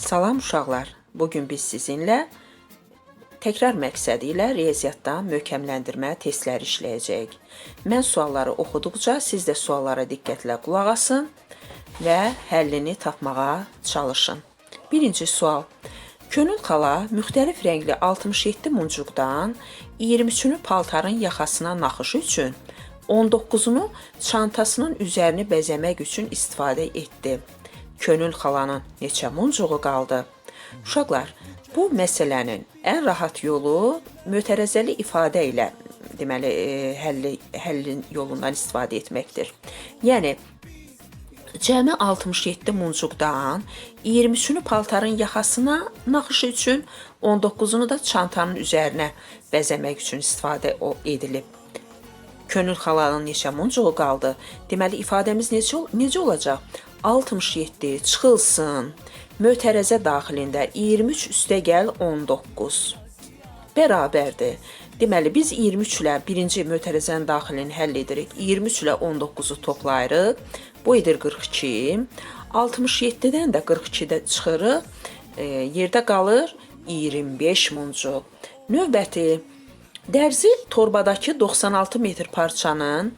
Salam uşaqlar. Bu biz sizinlə təkrar məqsədi ilə riyaziyyatdan möhkəmləndirmə testləri işləyəcəyik. Mən sualları oxuduqca siz də suallara diqqətlə qulaq asın və həllini tapmağa çalışın. Birinci sual. Könül xala müxtəlif rəngli 67 muncuqdan 23-ünü paltarın yaxasına naxışı üçün 19-unu çantasının üzərini bəzəmək üçün istifadə etdi. Könül xalanın neçə muncuğu qaldı? Uşaqlar, bu məsələnin ən rahat yolu mötərəzəli ifadə ilə deməli e, həlli həllin yolundan istifadə etməkdir. Yəni Cəmi 67 muncuqdan 23-ünü paltarın yaxasına naxışı üçün, 19-unu da çantanın üzərinə bəzəmək üçün istifadə edilib. Könül xalanın neçə muncuğu qaldı? Deməli ifadəmiz necə ol- necə olacaq? 67 çıxılsın. Mötərəzə daxilində 23 üstəgəl 19 bərabərdir. Deməli biz 23 ilə birinci mötərəzənin daxilini həll edirik. 23 ilə 19-u toplayırıq. Bu edir 42. 67-dən də 42-də çıxırıq. E, yerdə qalır 25 muncuq. Növbəti dərzi torbadakı 96 metr parçanın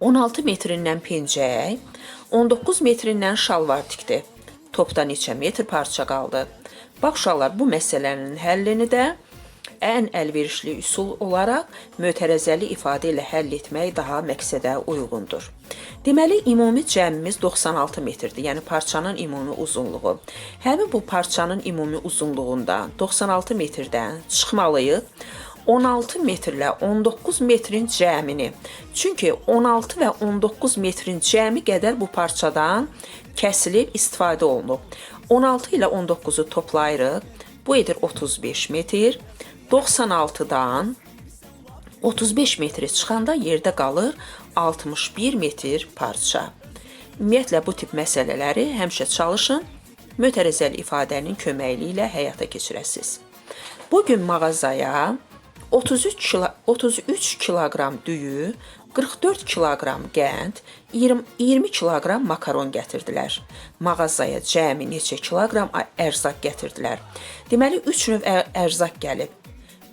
16 metrindən pencək, 19 metrindən şalvar tikdi. Topda neçə metr parça qaldı? Bax uşaqlar, bu məsələnin həllini də ən əlverişli üsul olaraq mötərəzəli ifadə ilə həll etmək daha məqsədə uyğundur. Deməli, ümumi cəmimiz 96 metrdir, yəni parçanın ümumi uzunluğu. Həmin bu parçanın ümumi uzunluğundan 96 metrdən çıxmalıyıq. 16 metrlə 19 metrin cəmini. Çünki 16 və 19 metrin cəmi qədər bu parçadan kəsilib istifadə olunub. 16 ilə 19-u toplayırıq. Bu edir 35 metr. 96-dan 35 metri çıxanda yerdə qalır 61 metr parça. Ümumiyyətlə bu tip məsələləri həmişə çalışın, mötərəzəli ifadənin köməkliyi ilə həyata keçirəsiniz. Bu gün mağazaya 33 kilo 33 kiloqram düyü, 44 kiloqram qənd, 20 20 kiloqram makaron gətirdilər. Mağazaya cəmi neçə kiloqram ərzaq gətirdilər. Deməli 3 növ ərzaq gəlib.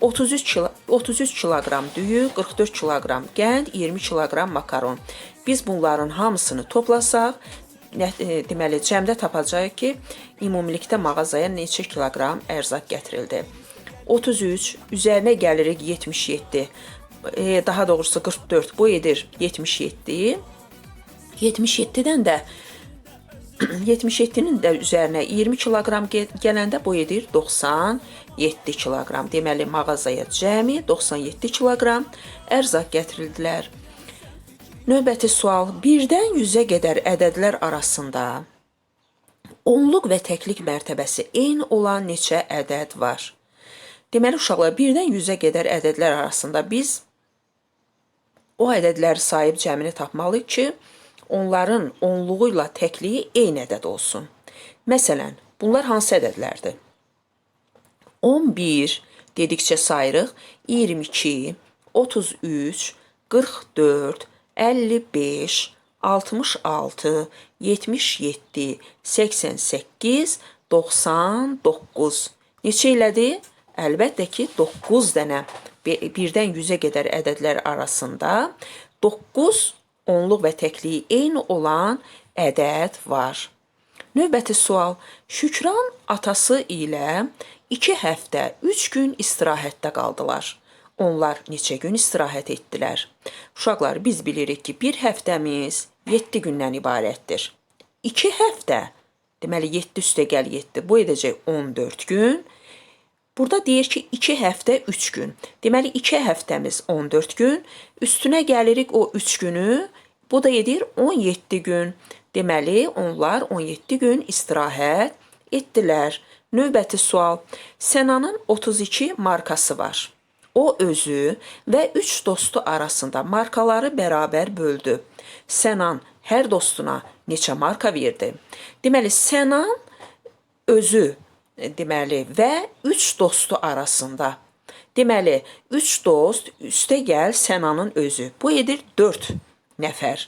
33 kilo 33 kiloqram düyü, 44 kiloqram qənd, 20 kiloqram makaron. Biz bunların hamısını toplasaq, e, deməli cəmdə tapacağıq ki, ümumilikdə mağazaya neçə kiloqram ərzaq gətirildi. 33 üzərinə gəlirik 77. E, daha doğrusu 44 bu edir 77. 77-dən də 77-nin də üzərinə 20 kiloqram gələndə bu edir 97 kiloqram. Deməli mağazaya cəmi 97 kiloqram ərzaq gətirildilər. Növbəti sual: 1-dən 100-ə qədər ədədlər arasında onluq və təklik mərtəbəsi eyni olan neçə ədəd var? Deməli uşaqlar 1-dən 100-ə qədər ədədlər arasında biz o ədədləri sayıb cəmini tapmalıyıq ki, onların onluğu ilə təkliyi eyni ədəd olsun. Məsələn, bunlar hansı ədədlərdir? 11 dedikcə sayırıq 22, 33, 44, 55, 66, 77, 88, 99. Neçə elədi? Əlbəttə ki, 9 dənə birdən 100-ə qədər arasında 9 onluq və təkliyi eyni olan ədəd var. Növbəti sual. Şükran atası ilə 2 həftə, 3 gün istirahətdə qaldılar. Onlar neçə gün istirahət etdilər? Uşaqlar, biz bilirik ki, bir həftəmiz 7 gündən ibarətdir. 2 həftə, deməli 7 üstə gəl 7, bu edəcək 14 gün. Burada deyir ki, 2 həftə 3 gün. Deməli 2 həftəmiz 14 gün, üstünə gəlirik o 3 günü. Bu da edir 17 gün. Deməli onlar 17 gün istirahət etdilər. Növbəti sual. Sənanın 32 markası var. O özü və 3 dostu arasında markaları bərabər böldü. Sənan hər dostuna neçə marka verdi? Deməli Sənan özü deməli və 3 dostu arasında. Deməli 3 dost üstə gəl Sənanın özü. Bu edir 4 nəfər.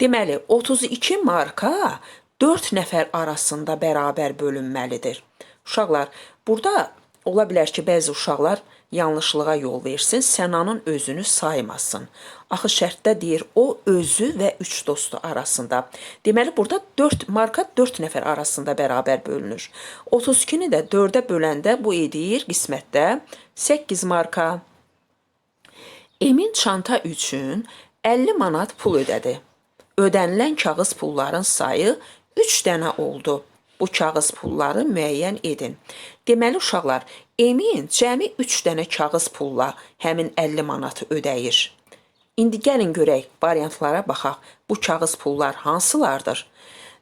Deməli 32 marka 4 nəfər arasında bərabər bölünməlidir. Uşaqlar, burada ola bilər ki, bəzi uşaqlar yanlışlığa yol versin, Sənanın özünü saymasın. Axı şərtdə deyir o özü və 3 dostu arasında. Deməli burada 4 marka 4 nəfər arasında bərabər bölünür. 32-ni də 4-ə böləndə bu edir qismətdə 8 marka. Emin çanta üçün 50 manat pul ödədi. Ödənilən kağız pulların sayı 3 dənə oldu. Bu kağız pulları müəyyən edin. Deməli uşaqlar, Emin cəmi 3 dənə kağız pulla həmin 50 manatı ödəyir. İndi gəlin görək, variantlara baxaq. Bu kağız pullar hansılardır?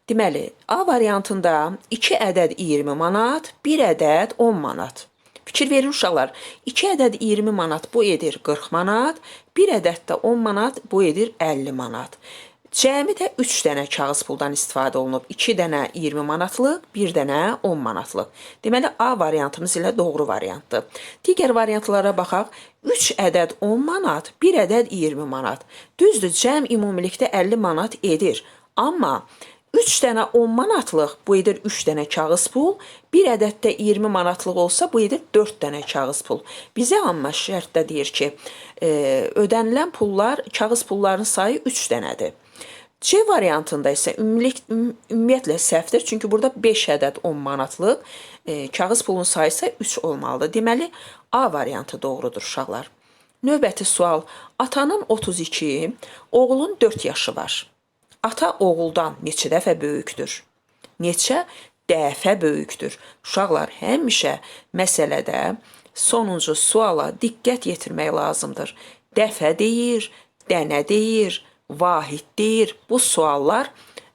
Deməli, A variantında 2 ədəd 20 manat, 1 ədəd 10 manat. Fikir verin uşaqlar. 2 ədəd 20 manat bu edir 40 manat, 1 ədəd də 10 manat bu edir 50 manat. Cəmi də 3 dənə kağız puldan istifadə olunub. 2 dənə 20 manatlıq, 1 dənə 10 manatlıq. Deməli A variantımız ilə doğru variantdır. Digər variantlara baxaq. 3 ədəd 10 manat, 1 ədəd 20 manat. Düzdür, cəm ümumilikdə 50 manat edir. Amma 3 dənə 10 manatlıq bu edir 3 dənə kağız pul, 1 ədəd də 20 manatlıq olsa bu edir 4 dənə kağız pul. Bizə amma şərtdə deyir ki, e, ödənilən pullar, kağız pulların sayı 3 dənədir. C variantında isə ümumilik üm, ümumiyyətlə səhvdir. Çünki burada 5 ədəd 10 manatlıq, e, kağız pulun sayı isə 3 olmalıdır. Deməli A variantı doğrudur uşaqlar. Növbəti sual. Atanın 32, oğlun 4 yaşı var. Ata oğuldan neçə dəfə böyükdür? Neçə dəfə böyükdür? Uşaqlar həmişə məsələdə sonuncu suala diqqət yetirmək lazımdır. Dəfə deyir, dənə deyir, vahid deyir. Bu suallar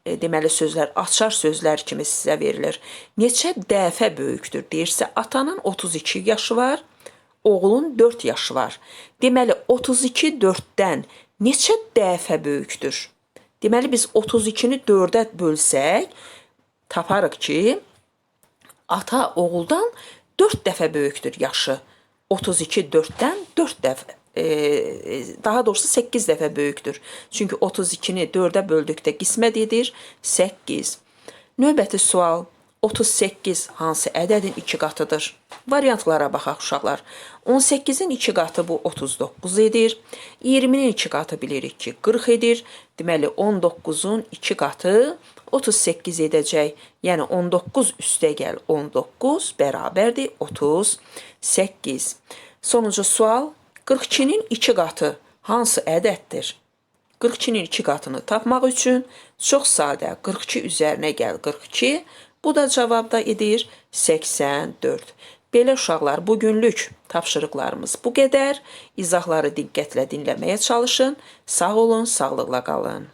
e, deməli sözlər açar sözlər kimi sizə verilir. Neçə dəfə böyükdür deyirsə atanın 32 yaşı var, oğlun 4 yaşı var. Deməli 32 4-dən neçə dəfə böyükdür? Deməli biz 32-ni 4-ə bölsək taparıq ki, ata oğuldan 4 dəfə böyükdür yaşı. 32 4-dən 4 dəfə daha doğrusu 8 dəfə böyükdür. Çünki 32-ni 4-ə böldükdə qismət edir 8. Növbəti sual 38 hansı ədədin 2 qatıdır? Variantlara baxaq uşaqlar. 18-in 2 qatı bu 39 edir. 20-nin 2 qatı bilirik ki 40 edir. Deməli 19-un 2 qatı 38 edəcək. Yəni 19 üstə gəl 19 bərabərdir 38. Sonuncu sual 42-nin 2 qatı hansı ədəddir? 42-nin 2 qatını tapmaq üçün çox sadə 42 üzərinə gəl 42. Bu da cavabda edir 84. Belə uşaqlar, bu tapşırıqlarımız bu qədər. İzahları diqqətlə dinləməyə çalışın. Sağ olun, sağlıqla qalın.